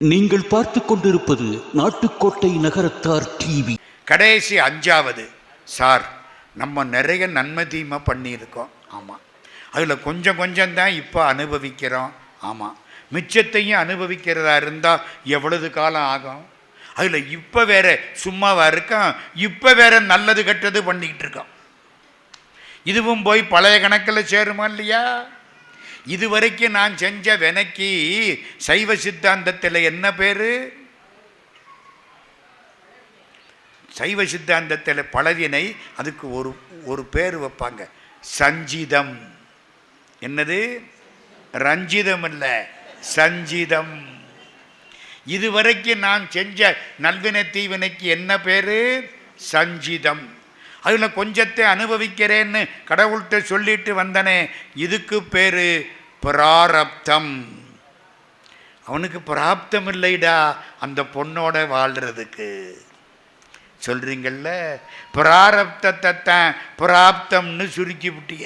நீங்கள் பார்த்து கொண்டிருப்பது நாட்டுக்கோட்டை நகரத்தார் டிவி. கடைசி அஞ்சாவது. சார் நம்ம நிறைய நன்மை தீமை பண்ணியிருக்கோம். ஆமாம் அதில் கொஞ்சம் கொஞ்சம் தான் இப்போ அனுபவிக்கிறோம். ஆமாம் மிச்சத்தையும் அனுபவிக்கிறதா இருந்தால் எவ்வளவு காலம் ஆகும்? அதில் இப்போ வேற சும்மாவாக இருக்கோம். இப்போ வேற நல்லது கெட்டது பண்ணிக்கிட்டு இருக்கோம். இதுவும் போய் பழைய கணக்கில் சேருமா இல்லையா? இதுவரைக்கும் நான் செஞ்ச வெனக்கி சைவ சித்தாந்தத்தில் என்ன பேர்? சைவ சித்தாந்தத்தில் பலவினை அதுக்கு ஒரு ஒரு பேர் வைப்பாங்க. சஞ்சிதம். என்னது? ரஞ்சிதம் இல்லை. சஞ்சிதம். இதுவரைக்கும் நான் செஞ்ச நல்வினை தீவினைக்கு என்ன பேர்? சஞ்சிதம். அதில் கொஞ்சத்தை அனுபவிக்கிறேன்னு கடவுள்கிட்ட சொல்லிட்டு வந்தனே இதுக்கு பேர் பிராரப்தம். அவனுக்கு பிராப்தம் இல்லைடா அந்த பொண்ணோட வாழ்கிறதுக்கு சொல்கிறீங்கள்ல பிராரப்தத்தை தான் பிராப்தம்னு சுருக்கி விட்டிய.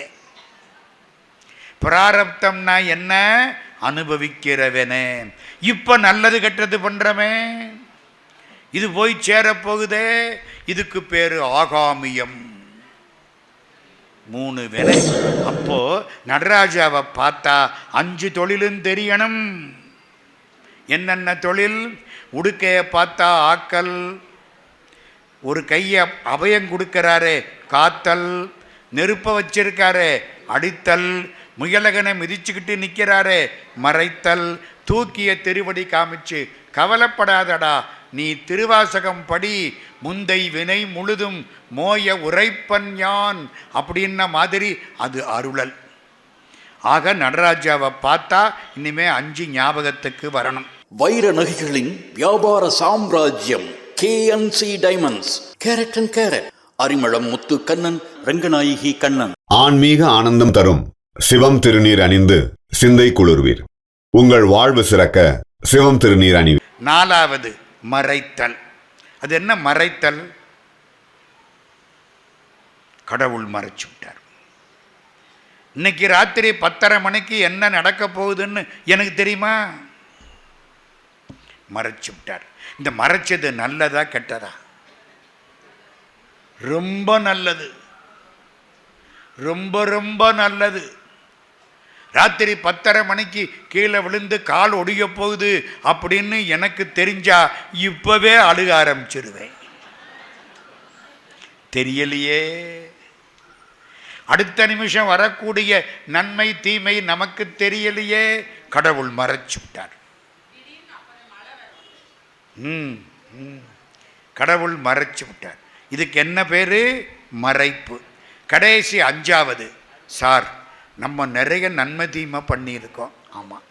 பிராரப்தம்னா என்ன? அனுபவிக்கிறவனே. இப்போ நல்லது கெட்டது பண்ணுறமே இது போய் சேரப்போகுதே இதுக்கு பேர் ஆகாமியம். மூணு வினை அப்போ நடராஜாவை பார்த்தா அஞ்சு தொழிலும் தெரியணும். என்னென்ன தொழில்? உடுக்கையை பார்த்தா ஆக்கல். ஒரு கையை அபயம் கொடுக்கிறாரு காத்தல். நெருப்பை வச்சிருக்காரு அடித்தல். முயலகனை மிதிச்சுக்கிட்டு நிற்கிறாரு மறைத்தல். தூக்கிய திருவடி காமிச்சு கவலைப்படாதடா நீ திருவாசகம் படி முந்தை வினை முழுதும் மோய உரைப்பன் யான் அப்படின்ன மாதிரி அது அருளல். ஆக நடராஜாவை பார்த்தா இனிமே அஞ்சு ஞாபகத்துக்கு வரணும். வைர நகைகளின் வியாபார சாம்ராஜ்யம் KNC diamonds carat and carat Arimalam Muthu Kannan Ranganayaki Kannan. ஆன்மீக ஆனந்தம் தரும் சிவம் திருநீர் அணிந்து சிந்தை குளிர்வீர். உங்கள் வாழ்வு சிறக்க சிவம் திருநீர் அணி நாலாவது மறைத்தல். அது என்ன மறைத்தல்? கடவுள் மறைச்சு விட்டார். இன்னைக்கு ராத்திரி பத்தரை மணிக்கு என்ன நடக்க போகுதுன்னு எனக்கு தெரியுமா? மறைச்சு விட்டார். இந்த மறைச்சது நல்லதா கெட்டதா? ரொம்ப நல்லது. ரொம்ப ரொம்ப நல்லது. ராத்திரி பத்தரை மணிக்கு கீழே விழுந்து கால் ஒடிய போகுது அப்படின்னு எனக்கு தெரிஞ்சா இப்பவே அழுக ஆரம்பிச்சிருவேன். தெரியலையே. அடுத்த நிமிஷம் வரக்கூடிய நன்மை தீமை நமக்கு தெரியலையே. கடவுள் மறைச்சு விட்டார். ம், கடவுள் மறைச்சு விட்டார். இதுக்கு என்ன பேரு? மறைப்பு. கடைசி அஞ்சாவது. சார். நம்ம நிறைய நன்மை தீமை பண்ணியிருக்கோம். ஆமாம்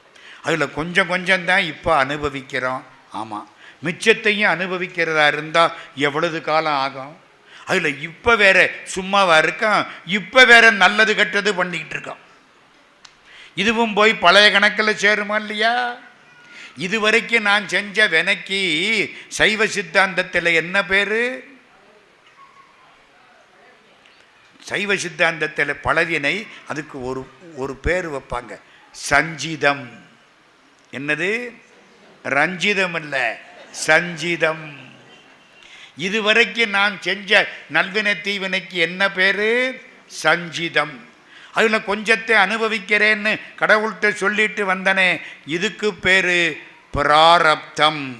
அதில் கொஞ்சம் கொஞ்சம் தான் இப்போ அனுபவிக்கிறோம். ஆமாம் மிச்சத்தையும் அனுபவிக்கிறதா இருந்தால் எவ்வளவு காலம் ஆகும்? அதில் இப்போ வேற சும்மாவாக இருக்கோம். இப்போ வேற நல்லது கெட்டது பண்ணிக்கிட்டு இருக்கோம். இதுவும் போய் பழைய கணக்கில் சேருமா இல்லையா? இதுவரைக்கும் நான் செஞ்ச வினைக்கு சைவ சித்தாந்தத்தில் என்ன பேர்? சைவ சித்தாந்தத்தில் பலவினை அதுக்கு ஒரு ஒரு பேர் வைப்பாங்க. சஞ்சிதம். என்னது? ரஞ்சிதம் இல்லை சஞ்சிதம். இதுவரைக்கும் நான் செஞ்ச நல்வினை தீவினைக்கு என்ன பேர்? சஞ்சிதம். அதில் கொஞ்சத்தை அனுபவிக்கிறேன்னு கடவுள்கிட்ட சொல்லிட்டு வந்தனே இதுக்கு பேர் பிராரப்தம்.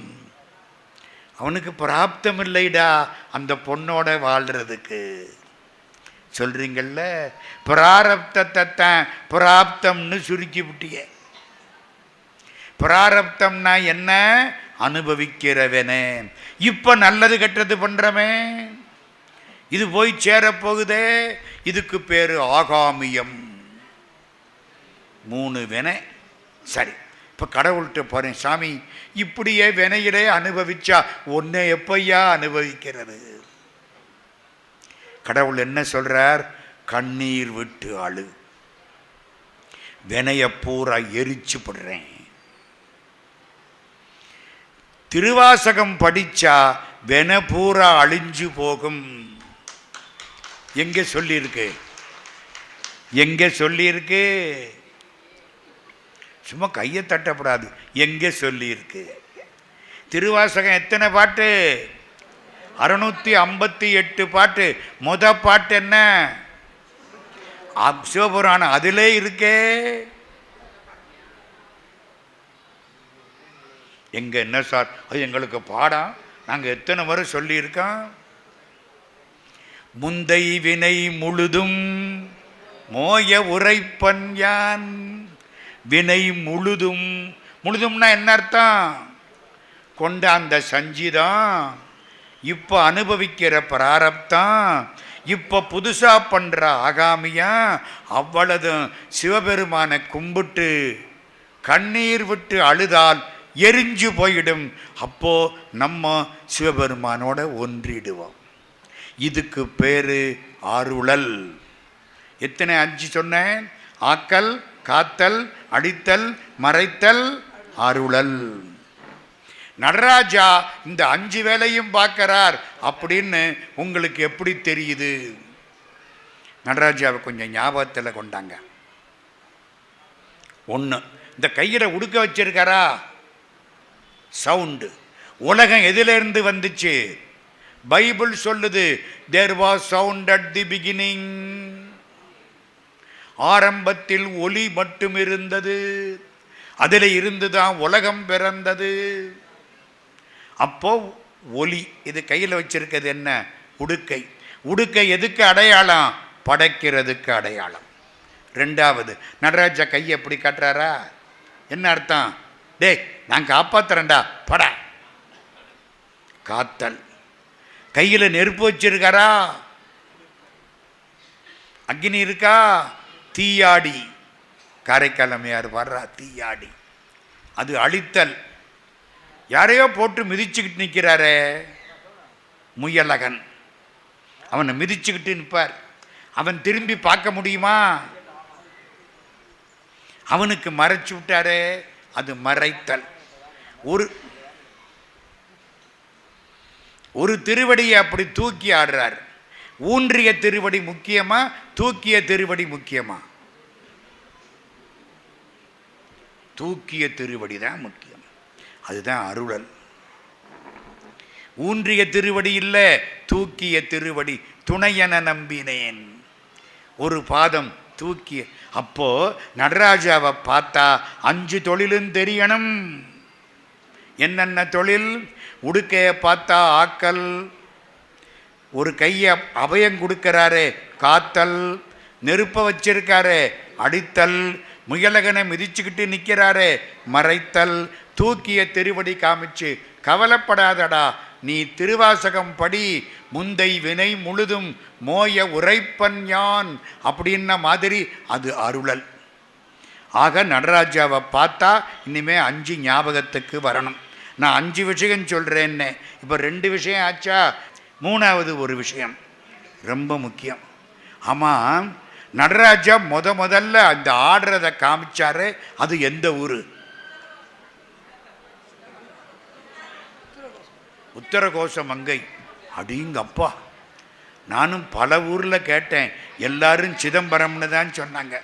அவனுக்கு பிராப்தம் இல்லைடா அந்த பொண்ணோட வாழ்கிறதுக்கு சொல்கிறீங்கள்ல பிராரப்தத்தை தான் பிராப்தம்னு சுருக்கி விட்டிய பிராரப்தம்னா என்ன? அனுபவிக்கிறவனே. இப்போ நல்லது கெட்டது பண்ணுறமே இது போய் சேரப்போகுதே இதுக்கு பேர் ஆகாமியம். மூணு வினை. சரி இப்போ கடவுள்கிட்ட போகிறேன் சாமி இப்படியே வினையிலே அனுபவிச்சா ஒன்றை எப்பையா அனுபவிக்கிறது? கடவுள் என்ன சொல்றார்? கண்ணீர் விட்டு அழு. வினைய பூரா எரிச்சு படுறேன். திருவாசகம் படிச்சா வென பூரா அழிஞ்சு போகும். எங்கே சொல்லியிருக்கு? எங்கே சொல்லியிருக்கு? சும்மா கையை தட்டப்படாது. எங்கே சொல்லியிருக்கு? திருவாசகம் எத்தனை பாட்டு? அறுநூத்தி ஐம்பத்தி எட்டு பாட்டு. முத பாட்டு என்ன? சிவபுராணம் அதிலே இருக்கே. எங்க என்ன சார்? அது எங்களுக்கு பாடம். நாங்க எத்தனை முறை சொல்லியிருக்கோம்? முந்தை வினை முழுதும் மோய உரைப்பன் யான்? வினை முழுதும். முழுதும்னா என்ன அர்த்தம்? கொண்ட அந்த சஞ்சிதான் இப்போ அனுபவிக்கிற பிராரப்தான் இப்போ புதுசாக பண்ணுற ஆகாமியா அவ்வளதும் சிவபெருமானை கும்பிட்டு கண்ணீர் விட்டு அழுதால் எரிஞ்சு போயிடும். அப்போ நம்ம சிவபெருமானோட ஒன்றிடுவோம். இதுக்கு பேர் ஆருளல். எத்தனை அஞ்சு சொன்னேன்? ஆக்கல் காத்தல் அடித்தல் மறைத்தல் அருளல் நடராஜா இந்த அஞ்சு வேலையும் பார்க்கறார் அப்படின்னு உங்களுக்கு எப்படி தெரியுது? நடராஜாவை கொஞ்சம் ஞாபகத்தில் கொண்டாங்க. ஒன்று இந்த கையில் உடுக்க வச்சிருக்காரா? சவுண்டு. உலகம் எதிலிருந்து வந்துச்சு? பைபிள் சொல்லுது there was sound at the beginning ஆரம்பத்தில் ஒலி மட்டும் இருந்தது. அதில் இருந்து தான் உலகம் பிறந்தது. அப்போது ஒலி இது கையில் வச்சிருக்கிறது என்ன? உடுக்கை. உடுக்கை எதுக்கு அடையாளம்? படைக்கிறதுக்கு அடையாளம். ரெண்டாவது நடராஜா கையை எப்படி காட்டுறாரா? என்ன அர்த்தம்? டேய் நான் காப்பாத்துறேன்டா பட. காத்தல். கையில் நெருப்பு வச்சிருக்காரா? அக்னி இருக்கா? தீயாடி. காரைக்கால் அம்மையார் வர்றா தீயாடி. அது அழித்தல். யாரையோ போட்டு மிதிச்சுக்கிட்டு நிற்கிறாரே முயலகன். அவனை மிதிச்சுக்கிட்டு நிற்பார். அவன் திரும்பி பார்க்க முடியுமா? அவனுக்கு மறைச்சு விட்டாரே? அது மறைத்தல். ஒரு ஒரு திருவடியை அப்படி தூக்கி ஆடுறார். ஊன்றிய திருவடி முக்கியமா? தூக்கிய திருவடி முக்கியமா? தூக்கிய திருவடி தான் முக்கியம். அதுதான் அருளல். ஊன்றிய திருவடி இல்லை தூக்கிய திருவடி துணையென நம்பினேன். ஒரு பாதம் தூக்கிய அப்போ நடராஜாவை பார்த்தா அஞ்சு தொழிலும் தெரியணும். என்னென்ன தொழில்? உடுக்கையை பார்த்தா ஆக்கல் ஒரு கையை அபயம் கொடுக்கிறாரே காத்தல் நெருப்ப வச்சிருக்காரே அடித்தல் முயலகனை மிதிச்சுக்கிட்டு நிற்கிறாரே மறைத்தல் தூக்கிய திருவடி காமிச்சு கவலைப்படாதடா நீ திருவாசகம் படி முந்தை வினை முழுதும் மோய உரைப்பன் யான்? அப்படின்ன மாதிரி அது அருளல். ஆக நடராஜாவை பார்த்தா இனிமே அஞ்சு ஞாபகத்துக்கு வரணும். நான் அஞ்சு விஷயம் சொல்கிறேன்னே இப்போ ரெண்டு விஷயம் ஆச்சா? மூணாவது ஒரு விஷயம். ரொம்ப முக்கியம். ஆமாம் நடராஜா முத முதல்ல அந்த ஆடுறதை காமிச்சாரு. அது எந்த ஊர்? உத்தரகோஷ மங்கை அப்படிங்கப்பா நானும் பல ஊரில் கேட்டேன். எல்லாரும் சிதம்பரம்னு தான் சொன்னாங்க.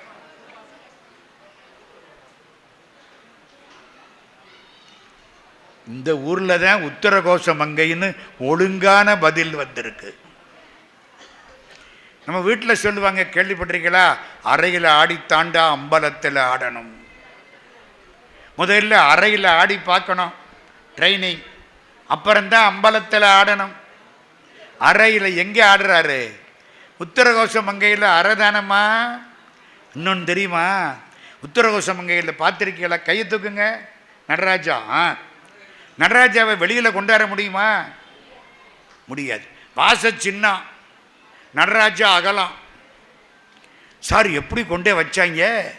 இந்த ஊரில் தான் உத்தரகோஷ மங்கைன்னு ஒழுங்கான பதில் வந்திருக்கு. நம்ம வீட்டில் சொல்லுவாங்க கேள்விப்பட்டிருக்கீங்களா? அறையில் ஆடி தாண்டா அம்பலத்தில் ஆடணும். முதல்ல அறையில் ஆடி பார்க்கணும். ட்ரைனிங் அப்புறம்தான் அம்பலத்தில் ஆடணும். அறையில் எங்கே ஆடுறாரு? உத்தரகோச மங்கையில் அறதானமா இன்னொன்று தெரியுமா? உத்தரகோச மங்கையில் பார்த்துருக்கீங்களா? கையை தூக்குங்க. நடராஜா ஆ. நடராஜாவை வெளியில் கொண்டாட முடியுமா? முடியாது. வாச சின்னம். நடராஜா அகலம். சார் எப்படி கொண்டே வச்சாங்க?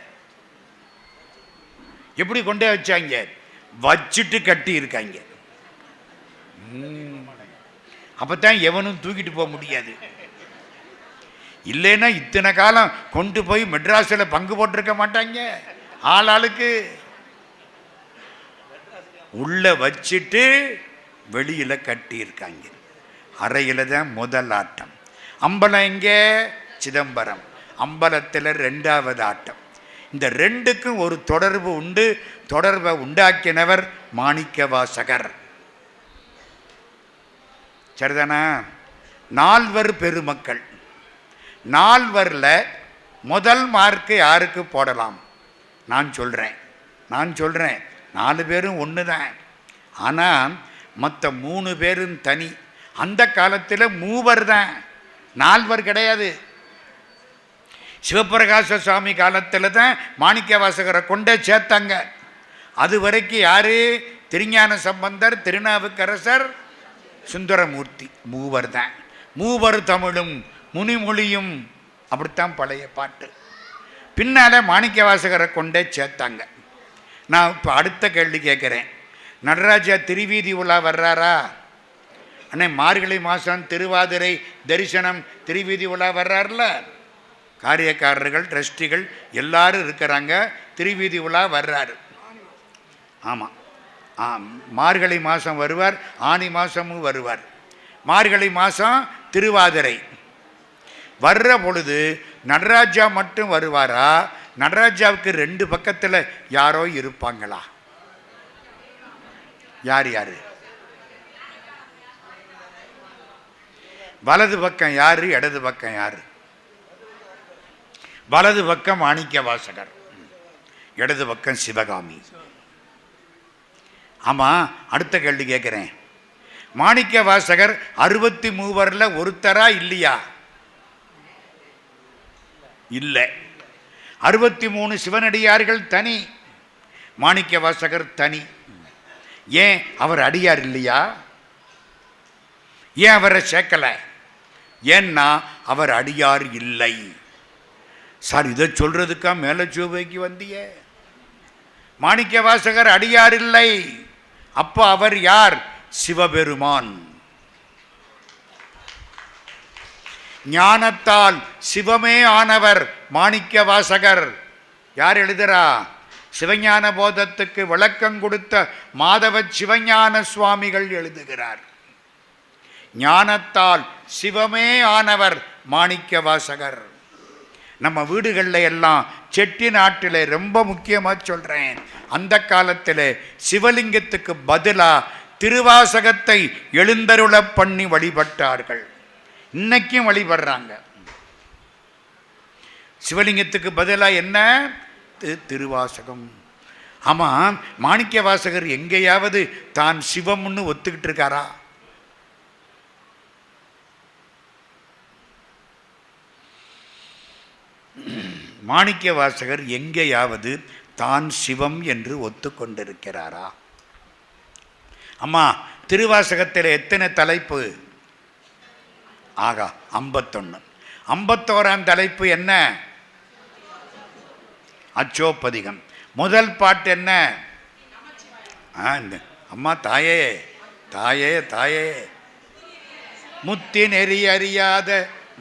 எப்படி கொண்டே வச்சாங்க? வச்சுட்டு கட்டி இருக்காங்க அப்பதான் எவனும் தூக்கிட்டு போக முடியாது. இல்லைன்னா இத்தனை காலம் கொண்டு போய் மெட்ராஸில் பங்கு போட்டிருக்க மாட்டாங்க. ஆள் ஆளுக்கு. உள்ள வச்சுட்டு வெளியில் கட்டியிருக்காங்க. அறையில் தான் முதல் ஆட்டம். அம்பலம் எங்கே? சிதம்பரம். அம்பலத்தில் ரெண்டாவது ஆட்டம். இந்த ரெண்டுக்கும் ஒரு தொடர்பு உண்டு. தொடர்பை உண்டாக்கினவர் மாணிக்கவாசகர். சரிதானா? நால்வர் பெருமக்கள். நால்வரில் முதல் மார்க்கு யாருக்கு போடலாம்? நான் சொல்கிறேன் நான் சொல்கிறேன் நாலு பேரும் ஒன்று தான் ஆனால் மற்ற மூணு பேரும் தனி. அந்த காலத்தில் மூவர் தான் நால்வர் கிடையாது. சிவபிரகாச சுவாமி காலத்தில் தான் மாணிக்க வாசகரை கொண்டே சேர்த்தாங்க. அது வரைக்கும் யாரு? திருஞான சம்பந்தர் திருநாவுக்கரசர் சுந்தரமூர்த்தி மூவர் தான் மூவர் தமிழும் முனிமொழியும் அப்படித்தான் பழைய பாட்டு. பின்னால் மாணிக்க வாசகரை கொண்டே சேர்த்தாங்க. நான் இப்போ அடுத்த கேள்வி கேட்குறேன். நடராஜா திருவீதி உலா வர்றாரா? அண்ணே மார்கழி மாதம் திருவாதிரை தரிசனம் திருவீதி உலா வர்றார்ல? காரியக்காரர்கள் ட்ரஸ்டிகள் எல்லாரும் இருக்கிறாங்க திருவீதி உலா வர்றாரு. ஆமாம் மார்கழி மாதம் வருவார் ஆனி மாதமும் வருவார். மார்கழி மாதம் திருவாதிரை. வர்ற பொழுது நடராஜா மட்டும் வருவாரா? நடராஜாவுக்கு ரெண்டு பக்கத்தில் யாரோ இருப்பாங்களா? யார் யார்? வலது பக்கம் யார் இடது பக்கம் யார்? வலது பக்கம் மாணிக்க வாசகர் இடது பக்கம் சிவகாமி. ஆமாம் அடுத்த கேள்வி கேட்குறேன். மாணிக்க வாசகர் அறுபத்தி மூவரில் ஒருத்தரா இல்லையா? இல்லை. அறுபத்தி மூணு சிவனடியார்கள் தனி மாணிக்க வாசகர் தனி. ஏன் அவர் அடியார் இல்லையா? ஏன் அவரை சேர்க்கலை? ஏன்னா அவர் அடியார் இல்லை. சார் இதை சொல்றதுக்கா மேல சோபைக்கு வந்திய? மாணிக்க வாசகர் அடியார் இல்லை. அப்போ அவர் யார்? சிவபெருமான். ஞானத்தால் சிவமே ஆனவர் மாணிக்க வாசகர். யார் எழுதுறா? சிவஞான போதத்துக்கு விளக்கம் கொடுத்த மாதவ சிவஞான சுவாமிகள் எழுதுகிறார். ஞானத்தால் சிவமே ஆனவர் மாணிக்க வாசகர். நம்ம வீடுகளில் எல்லாம் செட்டி நாட்டில் ரொம்ப முக்கியமாக சொல்கிறேன் அந்த காலத்தில் சிவலிங்கத்துக்கு பதிலாக திருவாசகத்தை எழுந்தருள பண்ணி வழிபட்டார்கள். இன்னைக்கும் வழிபடுறாங்க. சிவலிங்கத்துக்கு பதிலாக என்ன? திருவாசகம். ஆமாம் மாணிக்க வாசகர் எங்கேயாவது தான் சிவம்னு ஒத்துக்கிட்டு இருக்காரா? மாணிக்க வாசகர் எங்கேயாவது தான் சிவம் என்று ஒத்துக்கொண்டிருக்கிறாரா? அம்மா திருவாசகத்தில் எத்தனை தலைப்பு? ஆகா ஐம்பத்தொன்று ஐம்பத்தோராம் தலைப்பு என்ன? அச்சோப்பதிகம். முதல் பாட்டு என்ன? ஆ இந்த அம்மா தாயே தாயே தாயே. முத்தி நெறி அறியாத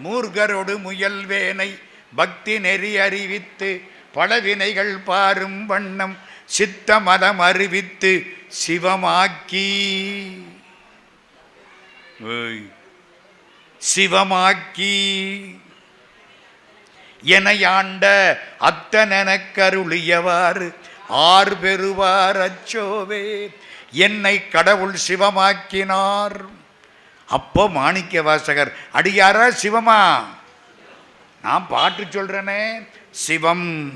மூர்கரோடு முயல்வேனை பக்தி நெறி அறிவித்து பலவினைகள் பாரும் வண்ணம் சித்த மதம் அறிவித்து சிவமாக்கி. சிவமாக்கி. எனையாண்ட அத்தனெனக் கருளியவாறு ஆர் பெறுவார் அச்சோவே. என்னை கடவுள் சிவமாக்கினார். அப்போ மாணிக்க வாசகர் அடியாரா சிவமா? நான் பாட்டு சொல்றேனே. சிவம்.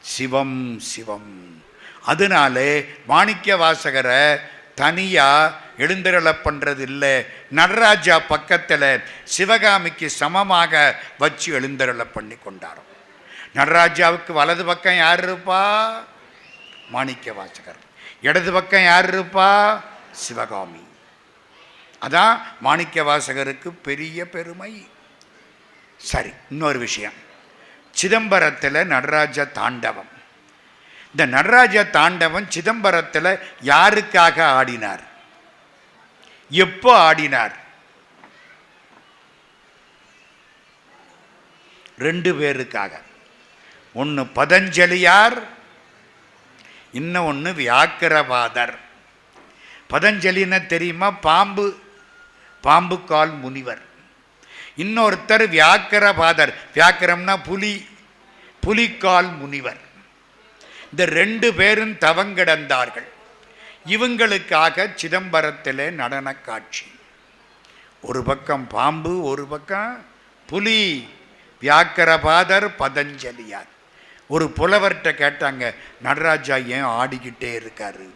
சிவம் சிவம். அதனாலே மாணிக்க வாசகரை தனியாக எழுந்தருள பண்ணுறது இல்லை நடராஜா பக்கத்தில் சிவகாமிக்கு சமமாக வச்சு எழுந்தருள பண்ணி கொண்டாரோம். நடராஜாவுக்கு வலது பக்கம் யார் இருப்பா? மாணிக்க வாசகர். இடது பக்கம் யார் இருப்பா? சிவகாமி. அதான் மாணிக்க வாசகருக்கு பெரிய பெருமை. சரி இன்னொரு விஷயம். சிதம்பரத்தில் நடராஜ தாண்டவம். இந்த நடராஜ தாண்டவம் சிதம்பரத்தில் யாருக்காக ஆடினார்? எப்போ ஆடினார்? ரெண்டு பேருக்காக. ஒன்று பதஞ்சலியார் இன்னும் ஒன்று வியாக்கிரவாதர். பதஞ்சலின்னு தெரியுமா? பாம்பு பாம்பு கால் முனிவர். இன்னொருத்தர் வியாக்கரபாதர். வியாக்கரம்னா புலி புலிக்கால் முனிவர். இந்த ரெண்டு பேரும் தவங்கிடந்தார்கள் இவங்களுக்காக சிதம்பரத்தில் நடன காட்சி. ஒரு பக்கம் பாம்பு ஒரு பக்கம் புலி. வியாக்கரபாதர் பதஞ்சலியார். ஒரு புலவர்கிட்ட கேட்டாங்க நடராஜா ஏன் ஆடிக்கிட்டே இருக்காரு?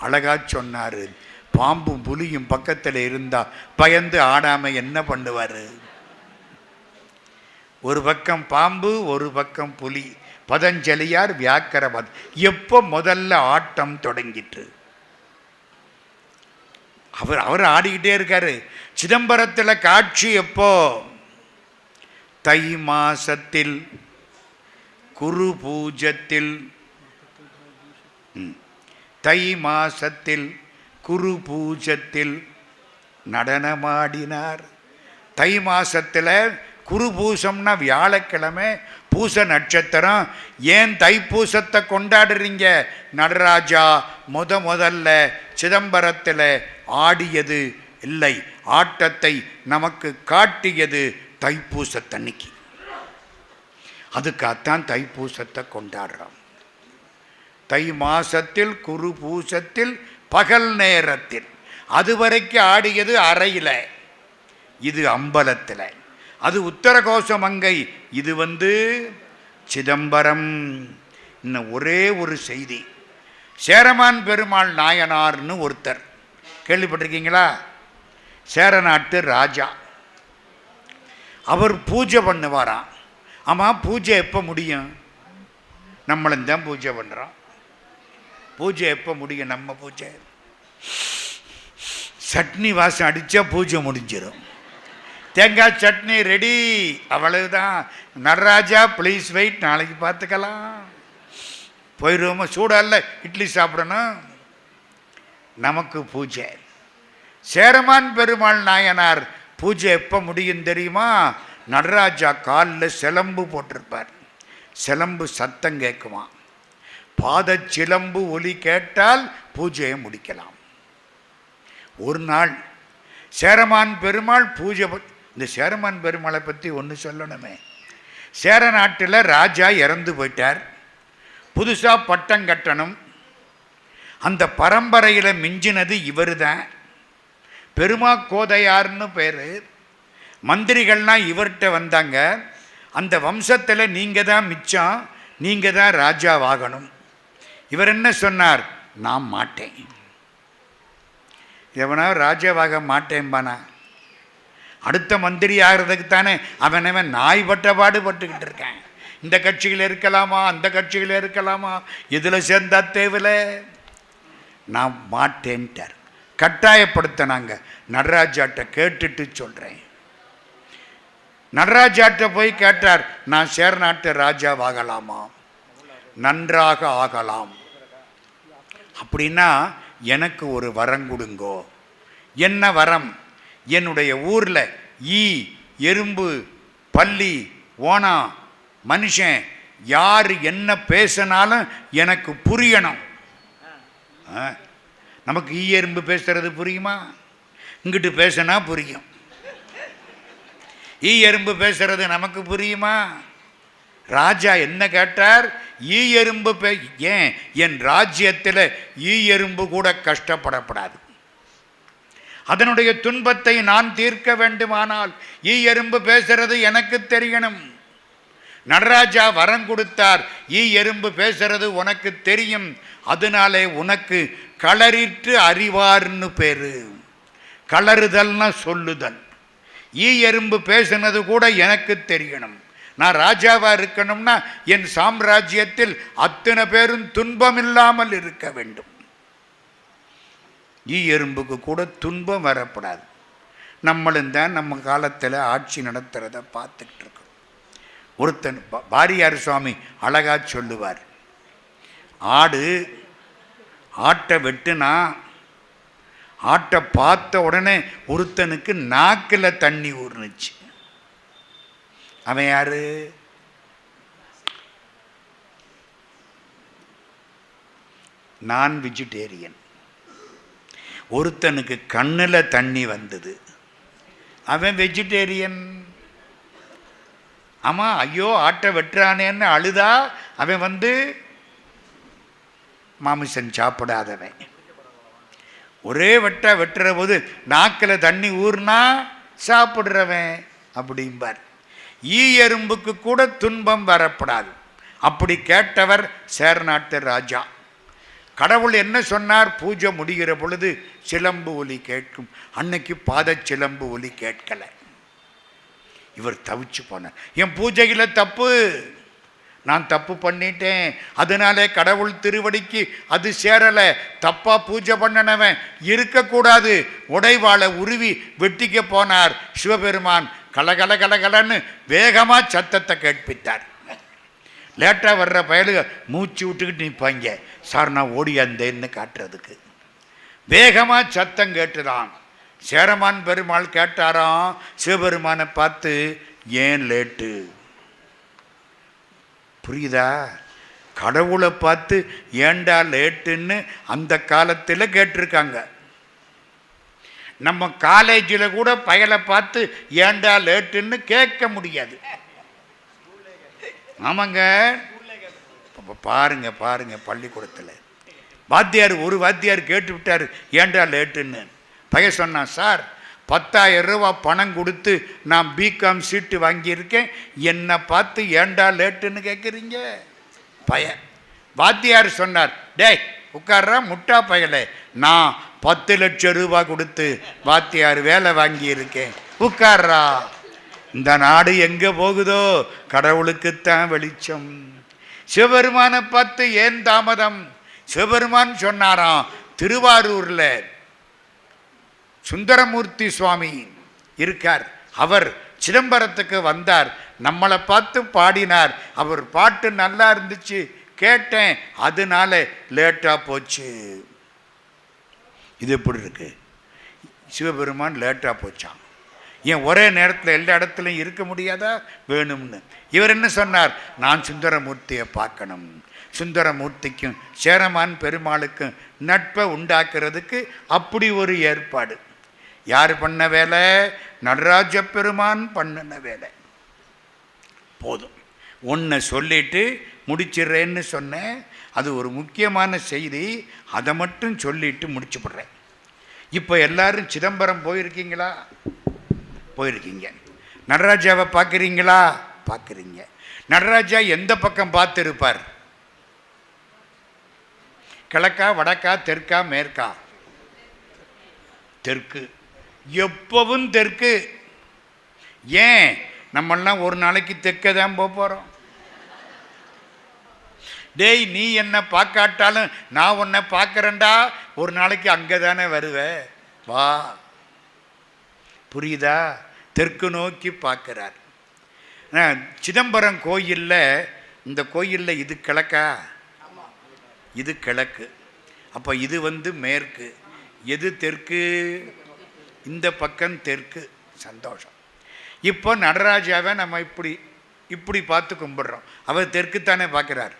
அழகா சொன்னார் பாம்பும் புலியும் பக்கத்தில் இருந்தா பயந்து ஆடாம என்ன பண்ணுவார்? ஒரு பக்கம் பாம்பு ஒரு பக்கம் புலி. பதஞ்சலியார் வியாக்கரபாத் எப்போ முதல்ல ஆட்டம் தொடங்கிட்டு அவர் அவர் ஆடிக்கிட்டே இருக்காரு. சிதம்பரத்தில் காட்சி எப்போ? தை மாசத்தில் குரு பூஜத்தில். ம். தை மாசத்தில் குரு பூஜத்தில் நடனமாடினார். தை மாசத்தில் குரு பூசம்னா வியாழக்கிழமை பூச நட்சத்திரம். ஏன் தைப்பூசத்தை கொண்டாடுறீங்க? நடராஜா முத முதல்ல சிதம்பரத்தில் ஆடியது இல்லை. ஆட்டத்தை நமக்கு காட்டியது தைப்பூசத்தன்னைக்கு அதுக்காகத்தான் தைப்பூசத்தை கொண்டாடுறோம். தை மாசத்தில் குரு பூசத்தில் பகல் நேரத்தில். அதுவரைக்கும் ஆடியது அறையில். இது அம்பலத்தில். அது உத்தரகோசமங்கை. இது வந்து சிதம்பரம். இன்னும் ஒரே ஒரு செய்தி. சேரமான் பெருமாள் நாயனார்னு ஒருத்தர். கேள்விப்பட்டிருக்கீங்களா? சேரநாட்டு ராஜா. அவர் பூஜை பண்ணுவாராம். ஆமாம் பூஜை எப்போ முடியும்? நம்மளும் தான் பூஜை பண்ணுறோம் பூஜை எப்போ முடியும்? நம்ம பூஜை. சட்னி வாசம் அடித்தா பூஜை முடிஞ்சிடும் தேங்காய் சட்னி ரெடி அவ்வளவுதான். நடராஜா ப்ளீஸ் வெயிட் நாளைக்கு பார்த்துக்கலாம். போயிடுவோமா சூடால இட்லி சாப்பிடணும். நமக்கு பூஜை. சேரமான் பெருமாள் நாயனார் பூஜை எப்போ முடியும் தெரியுமா? நடராஜா காலில் சிலம்பு போட்டிருப்பார். சிலம்பு சத்தம் கேட்குவான் பாதச்சிலம்பு ஒலி கேட்டால் பூஜையை முடிக்கலாம். ஒரு நாள் சேரமான் பெருமாள் பூஜை இந்த சேரமான் பெருமாளை பற்றி ஒன்று சொல்லணுமே. சேர நாட்டில் ராஜா இறந்து போயிட்டார். புதுசாக பட்டம் கட்டணும். அந்த பரம்பரையில் மிஞ்சினது இவர் தான் பெருமா கோதையார்னு பேர். மந்திரிகள்லாம் இவர்கிட்ட வந்தாங்க. அந்த வம்சத்தில் நீங்கள் தான் மிச்சம் நீங்கள் தான் ராஜாவாகணும். இவர் என்ன சொன்னார்? நான் மாட்டேன். எவனா ராஜாவாக மாட்டேன்பானா? அடுத்த மந்திரி ஆகிறதுக்கு தானே அவனவன் நாய் பட்ட பாடுபட்டுக்கிட்டு இருக்கேன். இந்த கட்சியில் இருக்கலாமா? அந்த கட்சியில் இருக்கலாமா? இதில் சேர்ந்தா தேவையில்ல? நான் மாட்டேன்ட்டார். கட்டாயப்படுத்தினாங்க. நடராஜாட்ட கேட்டுட்டு சொல்கிறேன் நடராஜாட்ட போய் கேட்டார் நான் சேர்நாட்டு ராஜாவாகலாமா? நன்றாக ஆகலாம். அப்படின்னா எனக்கு ஒரு வரம் கொடுங்கோ. என்ன வரம்? என்னுடைய ஊரில் ஈ எறும்பு பள்ளி ஓனா மனுஷன் யார் என்ன பேசினாலும் எனக்கு புரியணும். ஆ, நமக்கு ஈ எறும்பு பேசுறது புரியுமா? இங்கிட்டு பேசினா புரியும். ஈ எறும்பு பேசுறது நமக்கு புரியுமா? ராஜா என்ன கேட்டார்? ஈ எறும்பு பே ஏன்? என் ராஜ்யத்தில் ஈ எறும்பு கூட கஷ்டப்படப்படாது. அதனுடைய துன்பத்தை நான் தீர்க்க வேண்டுமானால் ஈ எறும்பு பேசுறது எனக்கு தெரியணும். நடராஜா வரம் கொடுத்தார் ஈ எறும்பு பேசுறது உனக்கு தெரியும். அதனாலே உனக்கு களறிற்று அறிவார்னு பேரு. களறுதல்னா சொல்லுதல். ஈ எறும்பு பேசுனது கூட எனக்கு தெரியணும். நான் ராஜாவா இருக்கணும்னா என் சாம்ராஜ்யத்தில் அத்தனை பேரும் துன்பம் இல்லாமல் இருக்க வேண்டும். ஈ எறும்புக்கு கூட துன்பம் வரப்படாது. நம்மளும் தான் நம்ம காலத்தில் ஆட்சி நடத்துகிறத பார்த்துக்கிட்டு இருக்கோம். ஒருத்தன் பா- பாரியார் சுவாமி அழகா சொல்லுவார். ஆடு ஆட்டை வெட்டுனா ஆட்டை பார்த்த உடனே ஒருத்தனுக்கு நாக்கில் தண்ணி ஊர்னுச்சு அவன் யாரு? நான் வெஜிடேரியன் ஒருத்தனுக்கு கண்ணில் தண்ணி வந்தது. அவன் வெஜிடேரியன் ஆமாம் ஐயோ ஆட்டை வெட்டுறானேன்னு அழுதா அவன் வந்து மாமிசன் சாப்பிடாதவன். ஒரே வெட்டா வெட்டுற போது நாக்கில் தண்ணி ஊர்னா சாப்பிடுறவன் அப்படிம்பார். ஈ எறும்புக்கு கூட துன்பம் வரப்படாது. அப்படி கேட்டவர் சேரநாட்டு ராஜா. கடவுள் என்ன சொன்னார்? பூஜை முடிகிற பொழுது சிலம்பு ஒலி கேட்கும். அன்னைக்கு பாத சிலம்பு ஒலி கேட்கல. இவர் தவிச்சு போனார். என் பூஜையில் தப்பு. நான் தப்பு பண்ணிட்டேன். அதனாலே கடவுள் திருவடிக்கு அது சேரலை. தப்பாக பூஜை பண்ணனவன் இருக்கக்கூடாது. உடைவாளை உருவி வெட்டிக்க போனார் சிவபெருமான். கலகல கலகலன்னு வேகமாக சத்தத்தை கேட்பித்தார். லேட்டாக வர்ற பயலுக மூச்சு விட்டுக்கிட்டு நிற்பாங்க சார் நான் ஓடியாந்தேன்னு காட்டுறதுக்கு. வேகமாக சத்தம் கேட்டுதான். சேரமான் பெருமாள் கேட்டாராம் சிவபெருமானை பார்த்து ஏன் லேட்டு? புரியுதா? கடவுளை பார்த்து ஏண்டா லேட்டுன்னு அந்த காலத்தில் கேட்டிருக்காங்க. நம்ம காலேஜில் கூட பயலை பார்த்து ஏண்டா லேட்டுன்னு கேட்க முடியாது. ஆமாங்க. அப்ப பாருங்க பாருங்க பள்ளிக்கூடத்தில். வாத்தியார் ஒரு வாத்தியார் கேட்டு விட்டார் ஏண்டா லேட்டுன்னு. பையன் சொன்னான் சார் பத்தாயிரம் ரூபா பணம் கொடுத்து நான் பிகாம் சீட்டு வாங்கியிருக்கேன். என்னை பார்த்து ஏண்டா லேட்டுன்னு கேட்குறீங்க பையன் வாத்தியார் சொன்னார் டேய் உட்கார்றா முட்டா பயலே. நான் பத்து லட்சம் ரூபா கொடுத்து வாத்தியார் வேலை வாங்கியிருக்கேன். உட்கார்றா. இந்த நாடு எங்கே போகுதோ? கடவுளுக்குத்தான் வெளிச்சம். சிவபெருமானை பார்த்து ஏன் தாமதம்? சிவபெருமான் சொன்னாராம் திருவாரூரில் சுந்தரமூர்த்தி சுவாமி இருக்கார். அவர் சிதம்பரத்துக்கு வந்தார். நம்மளை பார்த்து பாடினார். அவர் பாட்டு நல்லா இருந்துச்சு. கேட்டேன். அதனால லேட்டாக போச்சு. இது எப்படி இருக்குது சிவபெருமான் லேட்டாக போச்சான் ஏன் ஒரே நேரத்தில் எல்லா இடத்துலையும் இருக்க முடியாதா? வேணும்னு. இவர் என்ன சொன்னார்? நான் சுந்தரமூர்த்தியை பார்க்கணும். சுந்தரமூர்த்திக்கும் சேரமான் பெருமாளுக்கும் நட்பை உண்டாக்குறதுக்கு அப்படி ஒரு ஏற்பாடு. யார் பண்ண வேலை? நடராஜ பெருமான் பண்ணின வேலை. போதும். ஒன்றை சொல்லிட்டு முடிச்சிடுறேன்னு சொன்னேன். அது ஒரு முக்கியமான செய்தி. அதை மட்டும் சொல்லிட்டு முடிச்சுப்படுறேன். இப்போ எல்லாரும் சிதம்பரம் போயிருக்கீங்களா? போயிருக்கீங்க. நடராஜாவை பார்க்குறீங்களா? பார்க்குறீங்க. நடராஜா எந்த பக்கம் பார்த்துருப்பார்? கிழக்கா வடக்கா தெற்கா மேற்கா? தெற்கு. எப்பவும் தெற்கு. ஏன்? நம்மெல்லாம் ஒரு நாளைக்கு தெற்க தான் போக போகிறோம் டேய் நீ என்ன பார்க்காட்டாலும் நான் உன்னை பார்க்குறேன்டா. ஒரு நாளைக்கு அங்கே தானே வருவேன் வா. புரியுதா? தெற்கு நோக்கி பார்க்குறார். சிதம்பரம் கோயிலில் இந்த கோயிலில் இது கிழக்கா? இது கிழக்கு. அப்போ இது வந்து மேற்கு. எது தெற்கு? இந்த பக்கம் தெற்கு. சந்தோஷம். இப்போ நடராஜாவை நம்ம இப்படி இப்படி பார்த்து கும்பிடுறோம். அவர் தெற்கு தானே பார்க்குறார்.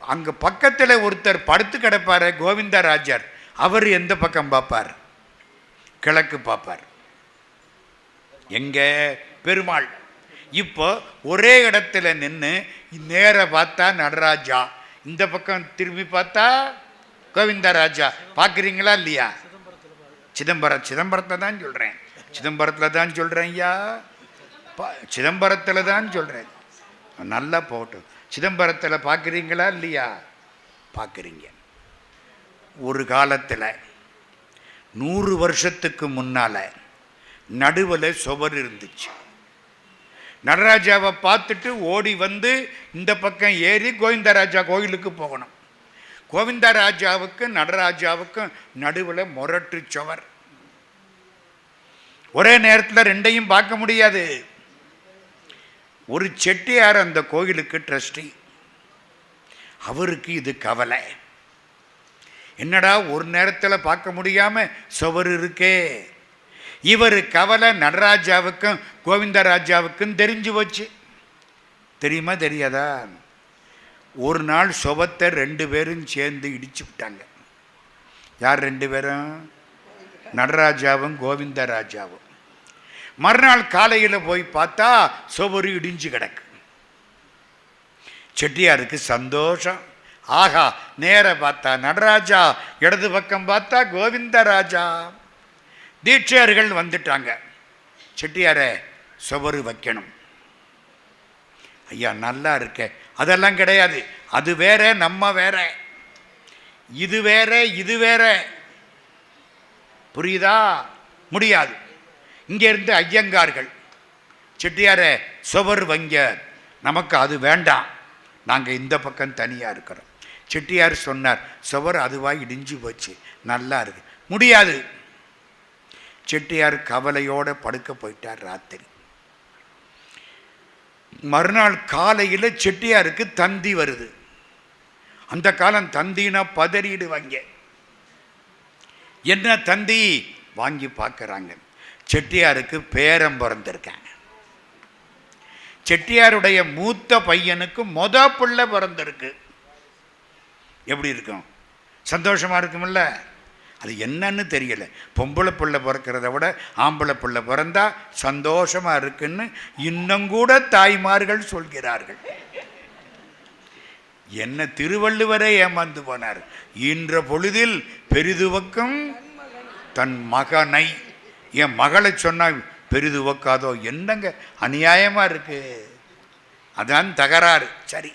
அங்கே பக்கத்தில் ஒருத்தர் படுத்து கிடப்பார் கோவிந்தராஜர். அவர் எந்த பக்கம் பார்ப்பார்? கிழக்கு பார்ப்பார். எங்கே? பெருமாள். இப்போ ஒரே இடத்துல நின்று நேர பார்த்தா நடராஜா. இந்த பக்கம் திரும்பி பார்த்தா கோவிந்தராஜா. பார்க்குறீங்களா இல்லையா? சிதம்பரம் சிதம்பரத்தை தான் சொல்கிறேன் சிதம்பரத்தில் தான் சொல்கிறேன் ஐயா. பா- சிதம்பரத்தில் தான் சொல்கிறேன் நல்லா போட்டும் சிதம்பரத்தில் பார்க்குறீங்களா இல்லையா? பார்க்குறீங்க ஒரு காலத்தில் நூறு வருஷத்துக்கு முன்னால் நடுவில் சுவர் இருந்துச்சு. நடராஜாவை பார்த்துட்டு ஓடி வந்து இந்த பக்கம் ஏறி கோவிந்தராஜா கோயிலுக்கு போகணும். கோவிந்தராஜாவுக்கும் நடராஜாவுக்கும் நடுவில் முரட்டு சுவர். ஒரே நேரத்தில் ரெண்டையும் பார்க்க முடியாது. ஒரு செட்டியார் அந்த கோயிலுக்கு ட்ரஸ்டி. அவருக்கு இது கவலை. என்னடா ஒரு நேரத்தில் பார்க்க முடியாமல் சுவர் இருக்கே. இவர் கவலை நடராஜாவுக்கும் கோவிந்தராஜாவுக்கும் தெரிஞ்சு போச்சு. தெரியுமா தெரியாதா? ஒரு நாள் சுபத்தை ரெண்டு பேரும் சேர்ந்து இடிச்சு விட்டாங்க. யார் ரெண்டு பேரும்? நடராஜாவும் கோவிந்தராஜாவும் மறுநாள் காலையில் போய் பார்த்தா சுவரு இடிஞ்சு கிடக்கு. செட்டியாருக்கு சந்தோஷம். ஆகா நேர பார்த்தா நடராஜா இடது பக்கம் பார்த்தா கோவிந்தராஜா தீட்சையர்கள் வந்துட்டாங்க. செட்டியாரே சுவரு வைக்கணும். ஐயா நல்லா இருக்கே. அதெல்லாம் கிடையாது. அது வேற நம்ம வேற. இது வேற இது வேற. புரியுதா? முடியாது. இங்கேருந்து ஐயங்கார்கள் செட்டியாரே சுவர் வங்க. நமக்கு அது வேண்டாம். நாங்கள் இந்த பக்கம் தனியாக இருக்கிறோம். செட்டியார் சொன்னார் சுவர் அதுவாக இடிஞ்சு போச்சு. நல்லா இருக்கு. முடியாது. செட்டியார் கவலையோடு படுக்க போயிட்டார் ராத்திரி. மறுநாள் காலையில் செட்டியாருக்கு தந்தி வருது. அந்த காலம் தந்தினா பதறிடுவாங்க. என்ன தந்தி? வாங்கி பார்க்குறாங்க. செட்டியாருக்கு பேரம் பிறந்திருக்காங்க. செட்டியாருடைய மூத்த பையனுக்கு மொத பிள்ளை பிறந்திருக்கு. எப்படி இருக்கும்? சந்தோஷமாக இருக்குமில்ல? அது என்னன்னு தெரியல. பொம்பளை பிள்ளை பிறக்கிறத விட ஆம்பளை பிள்ளை பிறந்தா சந்தோஷமாக இருக்குன்னு இன்னும் கூட தாய்மார்கள் சொல்கிறார்கள். என்ன திருவள்ளுவரே ஏமாந்து போனார். இன்ற பொழுதில் பெரிதுவக்கும் தன் மகனை என் மகளை சொன்னா பெரிதுவக்காதோ என்னங்க? அநியாயமாக இருக்குது அதான் தகராறு. சரி.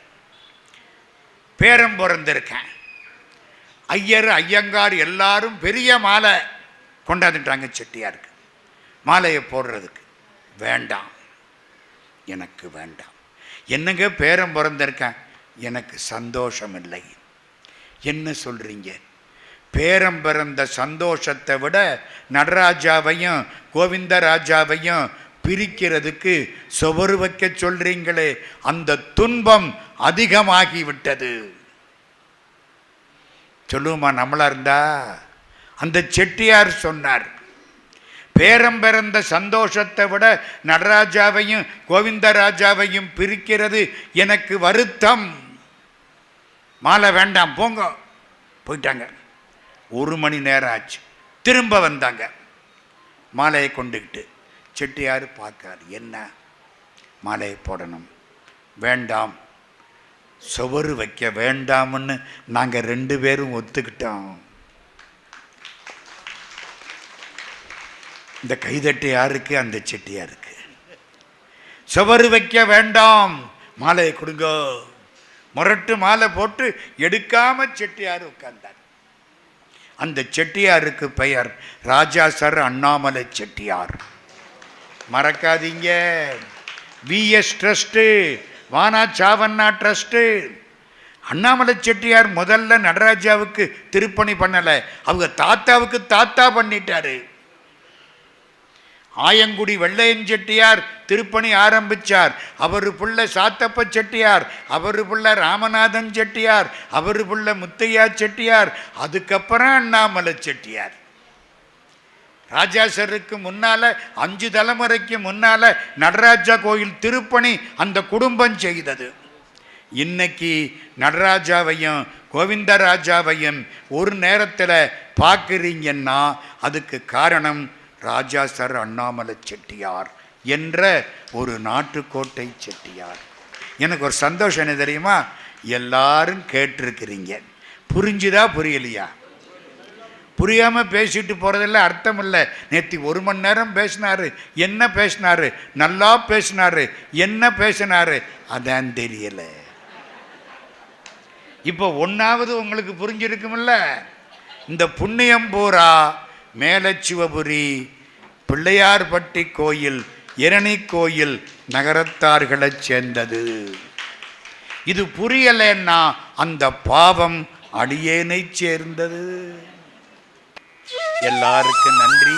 பேரம் பிறந்திருக்கேன். ஐயர் ஐயங்கார் எல்லாரும் பெரிய மாலை கொண்டாந்துட்டாங்க செட்டியாருக்கு. மாலையை போடுறதுக்கு. வேண்டாம். எனக்கு வேண்டாம். என்னங்க பேரம் பிறந்திருக்கேன்? எனக்கு சந்தோஷம் இல்லை என்ன சொல்கிறீங்க பேரம் பிறந்த சந்தோஷத்தை விட நடராஜாவையும் கோவிந்தராஜாவையும் பிரிக்கிறதுக்கு சுவரு வைக்க சொல்றீங்களே அந்த துன்பம் அதிகமாகிவிட்டது. சொல்லுவோமா நம்மளா இருந்தா? அந்த செட்டியார் சொன்னார் பேரம் பிறந்த சந்தோஷத்தை விட நடராஜாவையும் கோவிந்தராஜாவையும் பிரிக்கிறது எனக்கு வருத்தம். மாலை வேண்டாம் போங்க. போயிட்டாங்க. ஒரு மணி நேரம் ஆச்சு. திரும்ப வந்தாங்க. மாலையை கொண்டுக்கிட்டு செட்டியார் பார்க்காரு என்ன? மாலையை போடணும். வேண்டாம். சுவரு வைக்க வேண்டாம்னு நாங்கள் ரெண்டு பேரும் ஒத்துக்கிட்டோம். இந்த கைதட்டு யாருக்கு? அந்த செட்டியாருக்கு. சுவரு வைக்க வேண்டாம். மாலையை கொடுங்க. முரட்டு மாலை போட்டு எடுக்காம செட்டியார் உட்கார்ந்தார். அந்த செட்டியாருக்கு பெயர் ராஜா சர் அண்ணாமலை செட்டியார். மறக்காதீங்க. விஎஸ் ட்ரஸ்ட்டு வானா சாவண்ணா ட்ரஸ்ட்டு அண்ணாமலை செட்டியார் முதல்ல நடராஜாவுக்கு திருப்பணி பண்ணலை. அவங்க தாத்தாவுக்கு தாத்தா பண்ணிட்டாரு. ஆயங்குடி வெள்ளையன் செட்டியார் திருப்பணி ஆரம்பிச்சார். அவர் புள்ள சாத்தப்ப செட்டியார் அவர் புள்ள ராமநாதன் செட்டியார் அவர் புள்ள முத்தையா செட்டியார் அதுக்கப்புறம் அண்ணாமலை செட்டியார். ராஜாசருக்கு முன்னால அஞ்சு தலைமுறைக்கு முன்னால நடராஜா கோயில் திருப்பணி அந்த குடும்பம் செய்தது. இன்னைக்கு நடராஜாவையும் கோவிந்தராஜாவையும் ஒரு நேரத்தில் பார்க்குறீங்கன்னா அதுக்கு காரணம் ராஜா சர் அண்ணாமலை செட்டியார் என்ற ஒரு நாட்டுக்கோட்டை செட்டியார். எனக்கு ஒரு சந்தோஷம் என்ன தெரியுமா? எல்லாரும் கேட்டிருக்கிறீங்க. புரிஞ்சுதா புரியலையா? புரியாமல் பேசிட்டு போகிறதில்ல அர்த்தம் இல்லை. நேற்று ஒரு மணி நேரம் பேசினாரு. என்ன பேசினாரு? நல்லா பேசினாரு. என்ன பேசினாரு? அதான் தெரியலை. இப்போ ஒன்றாவது உங்களுக்கு புரிஞ்சிருக்குமில்ல? இந்த புண்ணியம் பூரா மேலச்சிவபுரி பிள்ளையார்பட்டி கோயில் இரணி கோயில் நகரத்தார்களைச் சேர்ந்தது. இது புரியலைன்னா அந்த பாவம் அடியேனைச் சேர்ந்தது. எல்லாருக்கும் நன்றி.